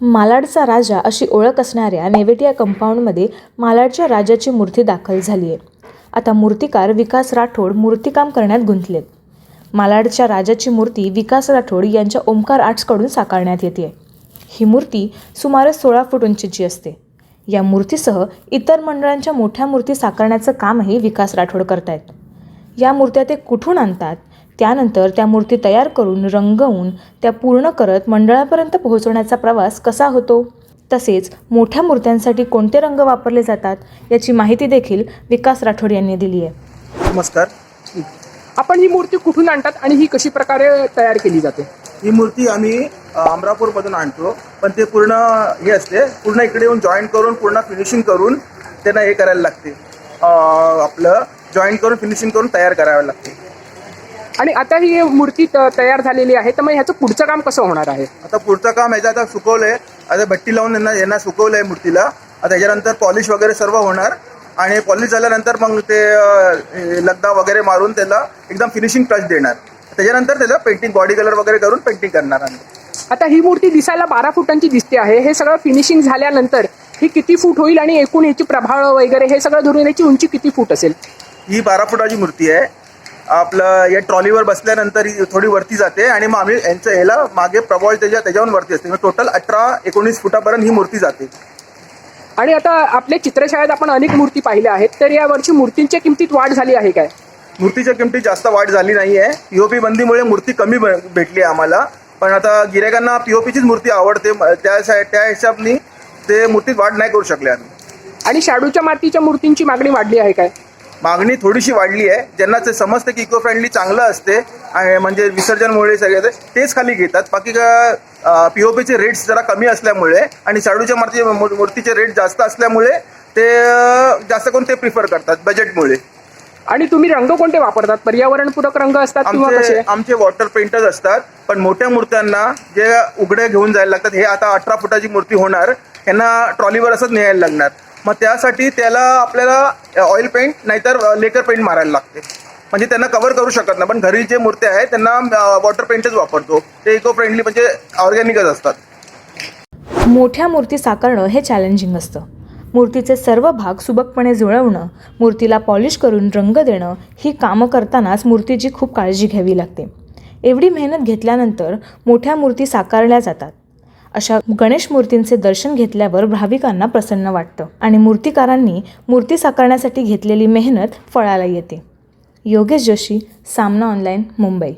मालाडचा राजा अशी ओळख असणाऱ्या नेवेटिया कंपाऊंडमध्ये मालाडच्या राजाची मूर्ती दाखल झाली आहे. आता मूर्तिकार विकास राठोड मूर्तिकाम करण्यात गुंतलेत मालाडच्या राजाची मूर्ती विकास राठोड यांच्या ओमकार आर्ट्सकडून साकारण्यात येते. ही मूर्ती सुमारे सोळा फूट उंचीची असते. या मूर्तीसह इतर मंडळांच्या मोठ्या मूर्ती साकारण्याचं कामही विकास राठोड करतायत. या मूर्त्या ते कुठून आणतात? त्यानंतर त्या मूर्ती तयार करून रंगवून त्या पूर्ण करत मंडळापर्यंत पोहोचवण्याचा प्रवास कसा होतो? तसेच मोठ्या मूर्त्यांसाठी कोणते रंग वापरले जातात? याची माहिती देखील विकास राठोड यांनी दिली आहे. नमस्कार. आपण ही मूर्ती कुठून आणतात आणि ही कशी प्रकारे तयार केली जाते? ही मूर्ती आम्ही अमरापूरमधून आणतो. पण ते पूर्ण हे असते पूर्ण इकडे येऊन जॉईन करून पूर्ण फिनिशिंग करून त्यांना हे करायला लागते. आपलं जॉईन करून फिनिशिंग करून तयार करावं लागते. आणि आता ही मूर्ती तयार झालेली आहे तर मग ह्याचं पुढचं काम कसं होणार आहे? आता पुढचं काम ह्याचं आता सुकवलंय. आता भट्टी लावून यांना यांना सुकवलंय मूर्तीला. आता त्याच्यानंतर पॉलिश वगैरे सर्व होणार. आणि पॉलिश झाल्यानंतर मग ते लगदा वगैरे मारून त्याला एकदम फिनिशिंग टच देणार. त्याच्यानंतर त्याला पेंटिंग बॉडी कलर वगैरे करून पेंटिंग करणार आम्ही. आता ही मूर्ती दिसायला बारा फुटांची दिसते आहे. हे सगळं फिनिशिंग झाल्यानंतर ही किती फूट होईल आणि एकूण याची प्रभाळ वगैरे हे सगळं धरून याची उंची किती फूट असेल? ही बारा फुटाची मूर्ती आहे. आपलं या ट्रॉलीवर बसल्यानंतर ही थोडी वरती जाते आणि मग आम्ही यांचं ह्याला मागे प्रभाव त्याच्या त्याच्यावर वरती असते. टोटल अठरा एकोणीस फुटापर्यंत ही मूर्ती जाते. आणि आता आपल्या चित्रशाळेत आपण अनेक मूर्ती पाहिल्या आहेत तर यावर्षी मूर्तींच्या किमतीत वाढ झाली आहे काय? मूर्तीच्या किमतीत जास्त वाढ झाली नाही आहे पीओपी बंदीमुळे मूर्ती कमी भेटली आहे आम्हाला. पण आता गिरायकांना पीओपीचीच मूर्ती आवडते. म- त्या सा- त्या हिशोबनी ते मूर्तीत वाढ नाही करू शकले आम्ही. आणि शाडूच्या मातीच्या मूर्तींची मागणी वाढली आहे काय? मागणी थोडीशी वाढली आहे. ज्यांना ते समजतं की इको फ्रेंडली चांगलं असते म्हणजे विसर्जनमुळे सगळे तेच खाली घेतात. बाकी पीओपीचे रेट्स जरा कमी असल्यामुळे आणि शाडूच्या माती मू- मूर्तीचे रेट जास्त असल्यामुळे ते जास्त करून ते प्रिफर करतात बजेटमुळे आणि तुम्ही रंग कोणते वापरतात? पर्यावरणपूरक रंग असतात किंवा आमचे कसे? आमचे वॉटर पेंटर्स असतात पण मोठ्या मूर्त्यांना जे उघडे घेऊन जायला लागतात हे आता अठरा फुटाची मूर्ती होणार यांना ट्रॉलीवर असंच न्यायला लागणार. मग त्यासाठी त्याला आपल्याला ऑइल पेंट नाहीतर लेकर पेंट मारायला लागते. म्हणजे त्यांना कवर करू शकत नाही. पण घरी जे मूर्त्या आहेत त्यांना वॉटर पेंटच वापरतो. ते इको फ्रेंडली म्हणजे ऑर्गॅनिकच असतात. मोठ्या मूर्ती साकारणं हे चॅलेंजिंग असतं. मूर्तीचे सर्व भाग सुबकपणे जुळवणं मूर्तीला पॉलिश करून रंग देणं ही कामं करतानाच मूर्तीची खूप काळजी घ्यावी लागते. एवढी मेहनत घेतल्यानंतर मोठ्या मूर्ती साकारल्या जातात. अशा गणेश मूर्तींचे दर्शन घेतल्यावर भाविकांना प्रसन्न वाटतं आणि मूर्तिकारांनी मूर्ती साकारण्यासाठी घेतलेली मेहनत फळाला येते. योगेश जोशी सामना ऑनलाईन मुंबई.